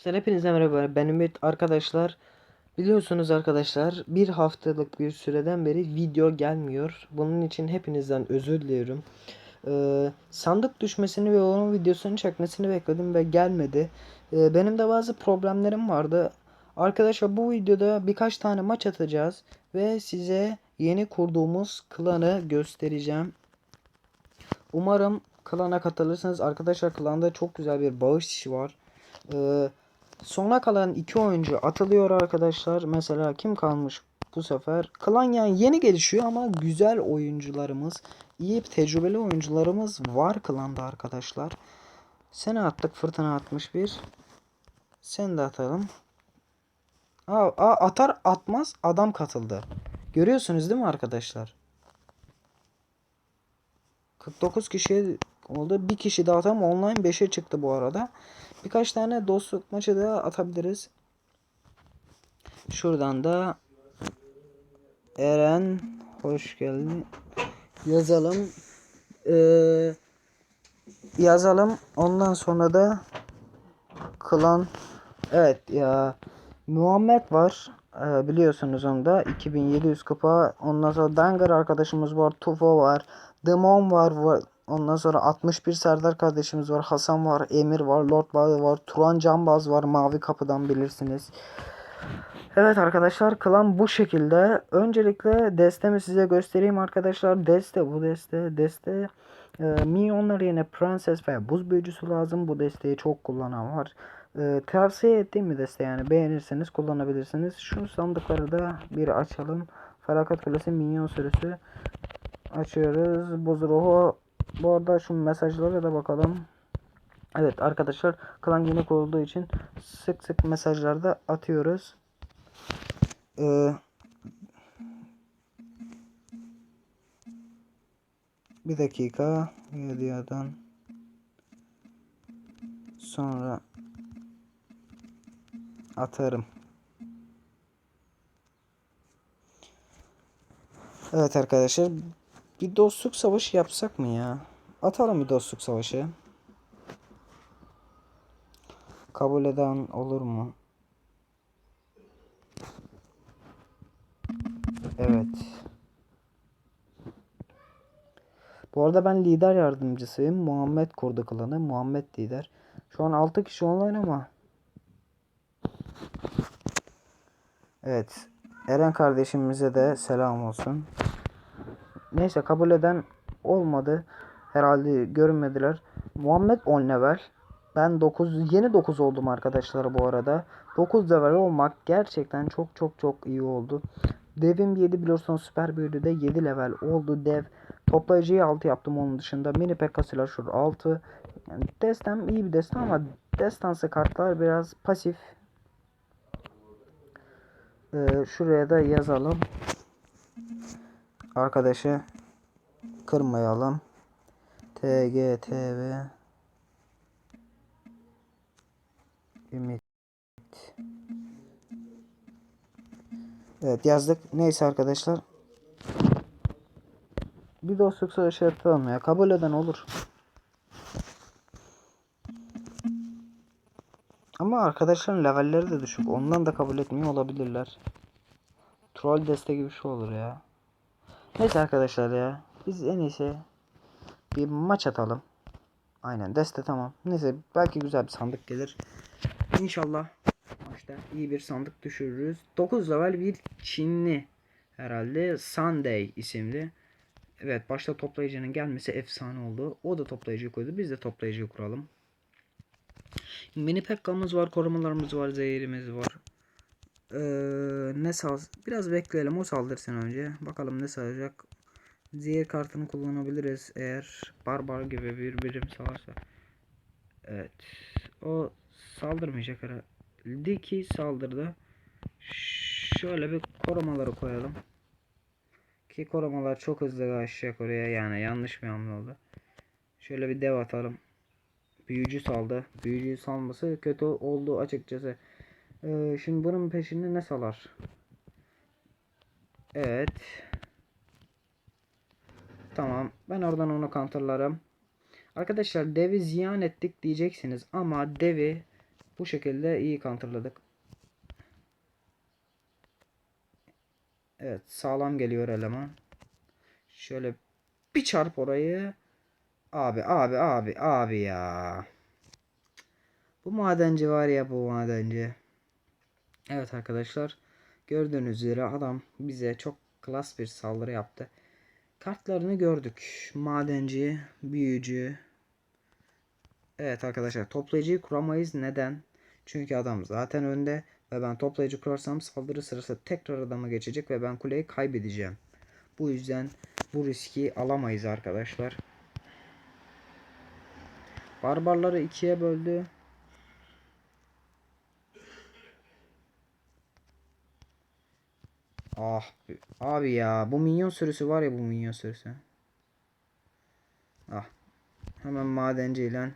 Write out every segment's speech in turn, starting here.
Arkadaşlar hepinize merhaba. Ben Ümit arkadaşlar. Biliyorsunuz arkadaşlar bir haftalık bir süreden beri video gelmiyor. Bunun için hepinizden özür diliyorum. Ee, sandık düşmesini ve onun videosunu çekmesini bekledim ve gelmedi. Ee, benim de bazı problemlerim vardı. Arkadaşlar bu videoda birkaç tane maç atacağız ve size yeni kurduğumuz klanı göstereceğim. Umarım klana katılırsınız. Arkadaşlar klanda çok güzel bir bağış işi var. Ee, Sona kalan iki oyuncu atılıyor arkadaşlar. Mesela kim kalmış bu sefer? Klan yani yeni gelişiyor ama güzel oyuncularımız, iyi tecrübeli oyuncularımız var klanda arkadaşlar. Seni attık fırtına 61. Sen de atalım. Aa, aa, atar atmaz adam katıldı. Görüyorsunuz değil mi arkadaşlar? 49 kişiye oldu. Bir kişi daha tam online 5'e çıktı bu arada. Birkaç tane dostluk maçı da atabiliriz. Şuradan da Eren hoş geldin. Yazalım. Ee, yazalım. Ondan sonra da klan evet ya Muhammed var. Ee, biliyorsunuz onu da 2700 kupa. Ondan sonra Danger arkadaşımız var. Tufo var. Demon var. var. Ondan sonra 61 Serdar kardeşimiz var. Hasan var. Emir var. Lord Bağ var. Turan Canbaz var. Mavi kapıdan bilirsiniz. Evet arkadaşlar klan bu şekilde. Öncelikle destemi size göstereyim arkadaşlar. Deste bu deste. Deste e, minyonlar yerine prenses veya buz büyücüsü lazım. Bu desteği çok kullanan var. E, tavsiye ettiğim bir deste yani beğenirseniz kullanabilirsiniz. Şu sandıkları da bir açalım. Felaket Kulesi minyon sürüsü açıyoruz. Buz ruhu bu arada şu mesajlara da bakalım. Evet arkadaşlar klan yeni kurulduğu için sık sık mesajlarda atıyoruz. Ee, bir dakika videodan sonra atarım. Evet arkadaşlar bir dostluk savaşı yapsak mı ya? Atalım bir dostluk savaşı. Kabul eden olur mu? Evet. Bu arada ben lider yardımcısıyım. Muhammed kurdu klanı. Muhammed lider. Şu an 6 kişi online ama. Evet. Eren kardeşimize de selam olsun. Neyse kabul eden olmadı. Herhalde görünmediler. Muhammed 10 level. Ben 9 yeni 9 oldum arkadaşlar bu arada. 9 level olmak gerçekten çok çok çok iyi oldu. Devim 7 biliyorsunuz süper büyüdü de 7 level oldu dev. Toplayıcıyı 6 yaptım onun dışında. Mini Pekka Slasher 6. Yani destem iyi bir destem ama destansı kartlar biraz pasif. Ee, şuraya da yazalım. Arkadaşı kırmayalım. TGTV Ümit Evet yazdık. Neyse arkadaşlar. Bir dostluk savaşı yapalım ya. Kabul eden olur. Ama arkadaşların levelleri de düşük. Ondan da kabul etmiyor olabilirler. Troll deste gibi bir şey olur ya. Neyse arkadaşlar ya. Biz en iyisi bir maç atalım. Aynen deste tamam. Neyse belki güzel bir sandık gelir. İnşallah maçta iyi bir sandık düşürürüz. 9 level bir Çinli herhalde Sunday isimli. Evet başta toplayıcının gelmesi efsane oldu. O da toplayıcıyı koydu. Biz de toplayıcıyı kuralım. Mini Pekka'mız var, korumalarımız var, zehirimiz var. Ee, ne sal biraz bekleyelim o saldırsın önce. Bakalım ne salacak. Zehir kartını kullanabiliriz eğer barbar gibi bir birim salarsa. Evet. O saldırmayacak herhalde ki saldırdı. Şöyle bir korumaları koyalım. Ki korumalar çok hızlı aşacak oraya yani yanlış bir hamle oldu. Şöyle bir dev atalım. Büyücü saldı. Büyücü salması kötü oldu açıkçası. Ee, şimdi bunun peşinde ne salar? Evet. Tamam. Ben oradan onu counterlarım. Arkadaşlar devi ziyan ettik diyeceksiniz ama devi Bu şekilde iyi counterladık. Evet sağlam geliyor eleman. Şöyle bir çarp orayı. Abi abi abi abi ya. Bu madenci var ya bu madenci. Evet arkadaşlar. Gördüğünüz üzere adam bize çok klas bir saldırı yaptı. Kartlarını gördük. Madenci, büyücü. Evet arkadaşlar toplayıcıyı kuramayız. Neden? Çünkü adam zaten önde ve ben toplayıcı kurarsam saldırı sırası tekrar adama geçecek ve ben kuleyi kaybedeceğim. Bu yüzden bu riski alamayız arkadaşlar. Barbarları ikiye böldü. Ah abi ya bu minyon sürüsü var ya bu minyon sürüsü. Ah. Hemen madenciyle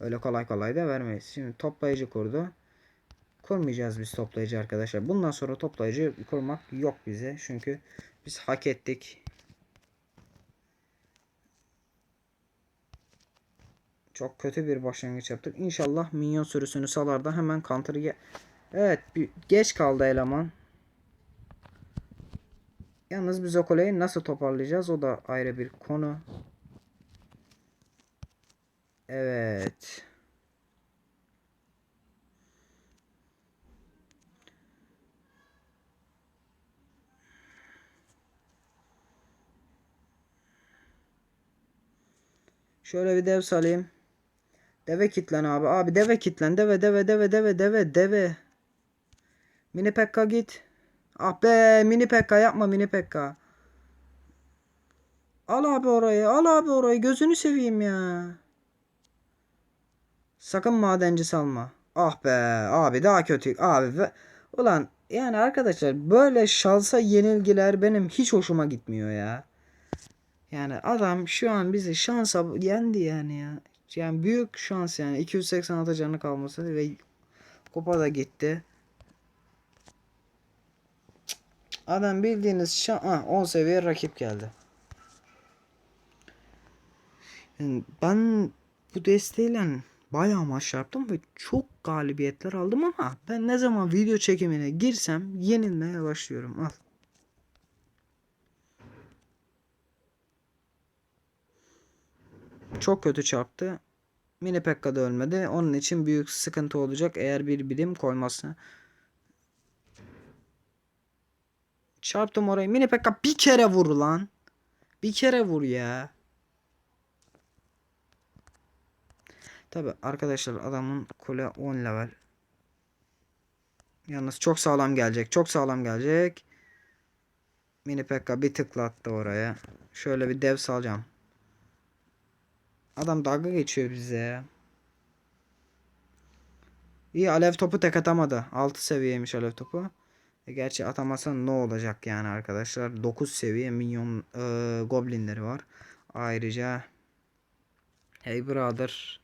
Öyle kolay kolay da vermeyiz. Şimdi toplayıcı kurdu. Kurmayacağız biz toplayıcı arkadaşlar. Bundan sonra toplayıcı kurmak yok bize. Çünkü biz hak ettik. Çok kötü bir başlangıç yaptık. İnşallah minyon sürüsünü salar da hemen counter'ı ge- Evet bir geç kaldı eleman. Yalnız biz o kuleyi nasıl toparlayacağız o da ayrı bir konu. Evet. Şöyle bir dev salayım. Deve kitlen abi. Abi deve kitlen. Deve deve deve deve deve deve. Mini Pekka git. Ah be mini Pekka yapma mini Pekka. Al abi orayı. Al abi orayı. Gözünü seveyim ya. Sakın madenci salma. Ah be abi daha kötü. Abi ve... Ulan yani arkadaşlar böyle şansa yenilgiler benim hiç hoşuma gitmiyor ya. Yani adam şu an bizi şansa yendi yani ya. Yani büyük şans yani 286 canı kalması ve kupa da gitti. Adam bildiğiniz şan ah, 10 seviye rakip geldi. Yani ben bu desteğiyle bayağı maç yaptım ve çok galibiyetler aldım ama ben ne zaman video çekimine girsem yenilmeye başlıyorum. Al. Çok kötü çarptı. Mini Pekka da ölmedi. Onun için büyük sıkıntı olacak eğer bir birim koymazsa. Çarptım orayı. Mini Pekka bir kere vur lan. Bir kere vur ya. Tabi arkadaşlar adamın kule 10 level. Yalnız çok sağlam gelecek. Çok sağlam gelecek. Mini Pekka bir tıklattı oraya. Şöyle bir dev salacağım. Adam dalga geçiyor bize ya. İyi alev topu tek atamadı. 6 seviyeymiş alev topu. E, gerçi atamasa ne olacak yani arkadaşlar. 9 seviye minyon e, goblinleri var. Ayrıca Hey brother.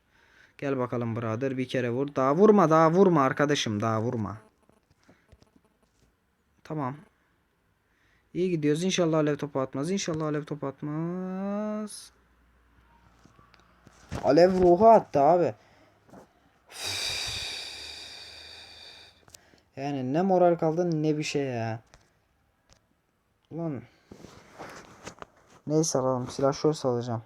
Gel bakalım brother bir kere vur. Daha vurma daha vurma arkadaşım daha vurma. Tamam. İyi gidiyoruz. İnşallah alev topu atmaz. İnşallah alev topu atmaz. Alev ruhu attı abi. Yani ne moral kaldı ne bir şey ya. Ulan. Neyse alalım. Silahşör salacağım.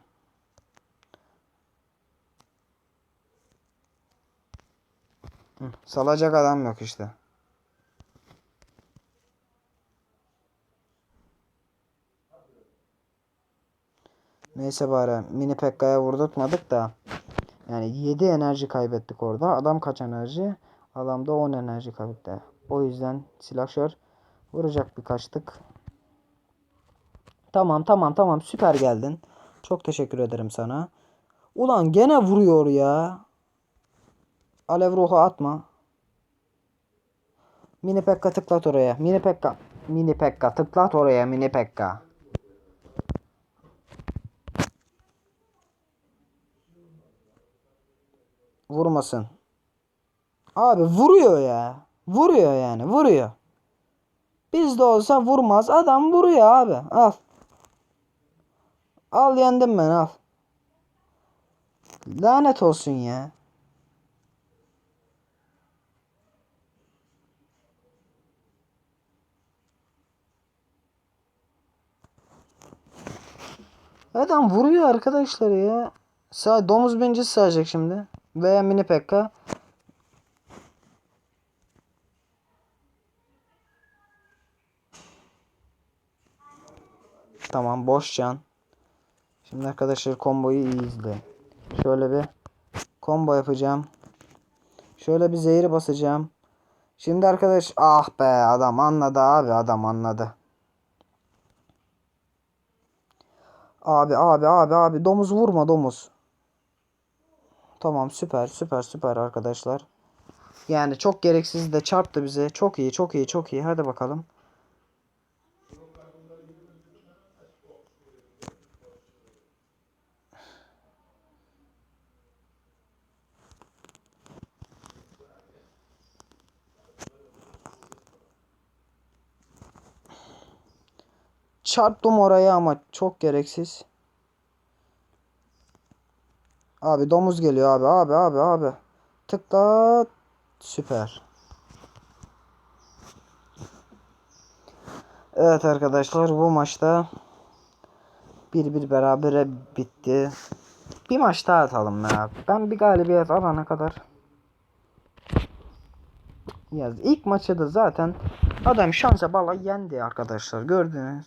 Hı, salacak adam yok işte. Neyse bari mini Pekka'ya vurdurtmadık da. Yani 7 enerji kaybettik orada. Adam kaç enerji? Adam da 10 enerji kaybetti. O yüzden silahşör vuracak birkaç tık. Tamam tamam tamam süper geldin. Çok teşekkür ederim sana. Ulan gene vuruyor ya. Alev ruhu atma. Mini Pekka tıklat oraya. Mini Pekka. Mini Pekka tıklat oraya Mini Pekka. Vurmasın. Abi vuruyor ya. Vuruyor yani vuruyor. Bizde olsa vurmaz. Adam vuruyor abi. Al. Al yendim ben al. Lanet olsun ya. Adam vuruyor arkadaşlar ya. Sağ domuz bencisi sağacak şimdi. Veya mini pekka. Tamam boş can. Şimdi arkadaşlar komboyu iyi izle. Şöyle bir combo yapacağım. Şöyle bir zehri basacağım. Şimdi arkadaş ah be adam anladı abi adam anladı. Abi abi abi abi domuz vurma domuz. Tamam süper süper süper arkadaşlar. Yani çok gereksiz de çarptı bize. Çok iyi çok iyi çok iyi. Hadi bakalım. Çarptım oraya ama çok gereksiz. Abi domuz geliyor abi abi abi abi. Tıkla süper. Evet arkadaşlar bu maçta bir bir berabere bitti. Bir maç daha atalım ya. Ben bir galibiyet alana kadar. Yaz. İlk maçı da zaten adam şansa bala yendi arkadaşlar. Gördünüz.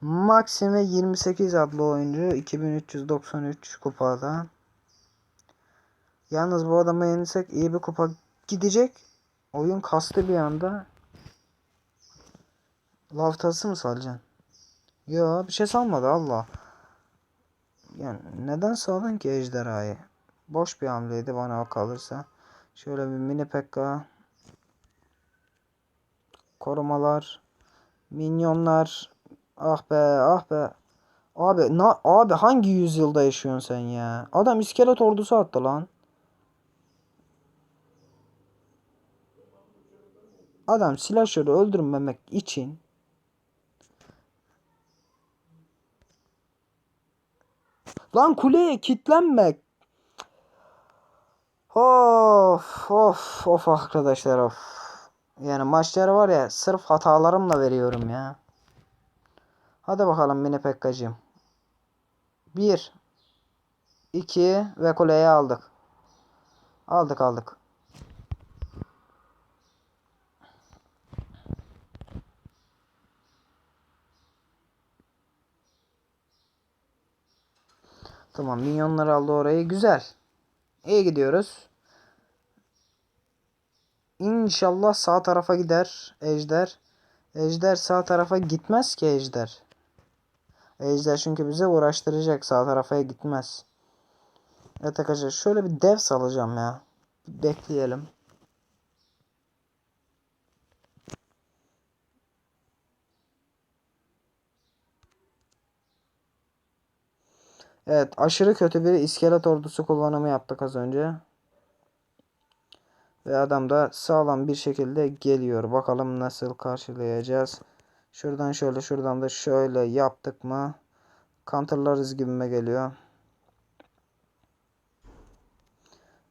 Maxime 28 adlı oyuncu 2393 kupada. Yalnız bu adamı yenirsek iyi bir kupa gidecek. Oyun kastı bir anda. Laftası mı salacaksın? Yo bir şey salmadı Allah. Yani neden saldın ki ejderhayı? Boş bir hamleydi bana o kalırsa. Şöyle bir mini pekka. Korumalar. Minyonlar. Ah be ah be. Abi na abi hangi yüzyılda yaşıyorsun sen ya? Adam iskelet ordusu attı lan. Adam slasher'ı öldürmemek için Lan kuleye kilitlenmek. Of of of arkadaşlar of. Yani maçları var ya sırf hatalarımla veriyorum ya. Hadi bakalım mini pekkacığım. 1 2 ve kuleyi aldık. Aldık aldık. Tamam minyonlar aldı orayı. Güzel. İyi gidiyoruz. İnşallah sağ tarafa gider Ejder. Ejder sağ tarafa gitmez ki Ejder. Ejder çünkü bize uğraştıracak. Sağ tarafa gitmez. Evet arkadaşlar şöyle bir dev salacağım ya. Bekleyelim. Evet aşırı kötü bir iskelet ordusu kullanımı yaptık az önce. Ve adam da sağlam bir şekilde geliyor. Bakalım nasıl karşılayacağız. Şuradan şöyle şuradan da şöyle yaptık mı? Counterlarız gibime geliyor.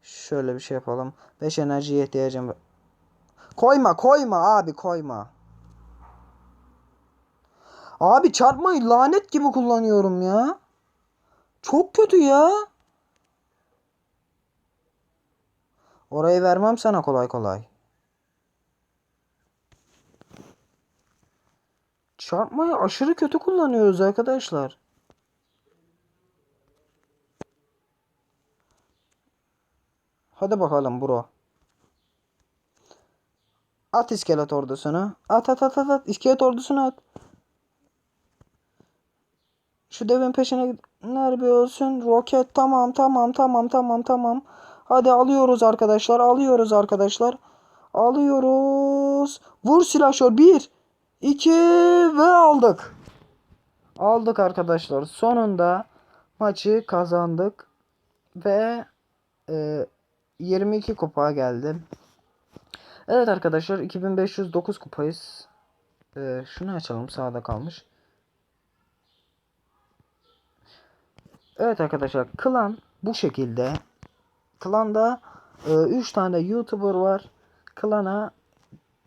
Şöyle bir şey yapalım. 5 enerjiye ihtiyacım var. Koyma koyma abi koyma. Abi çarpmayı lanet gibi kullanıyorum ya. Çok kötü ya. Orayı vermem sana kolay kolay. Çarpmayı aşırı kötü kullanıyoruz arkadaşlar. Hadi bakalım bro. At iskelet ordusunu. At at at at at. İskelet ordusunu at. Şu devin peşine nerede olsun? Roket tamam tamam tamam tamam tamam. Hadi alıyoruz arkadaşlar. Alıyoruz arkadaşlar. Alıyoruz. Vur silahşör. Bir. iki ve aldık. Aldık arkadaşlar. Sonunda maçı kazandık. Ve e, 22 kupa geldim. Evet arkadaşlar 2509 kupayız. E, şunu açalım sağda kalmış. Evet arkadaşlar klan bu şekilde. Klanda 3 tane YouTuber var. Klana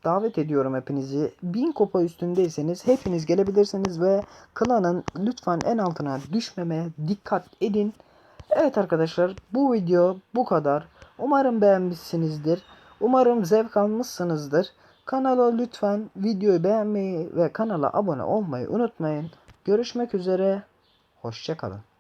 davet ediyorum hepinizi. 1000 kupa üstündeyseniz hepiniz gelebilirsiniz ve klanın lütfen en altına düşmemeye dikkat edin. Evet arkadaşlar bu video bu kadar. Umarım beğenmişsinizdir. Umarım zevk almışsınızdır. Kanala lütfen videoyu beğenmeyi ve kanala abone olmayı unutmayın. Görüşmek üzere. Hoşçakalın.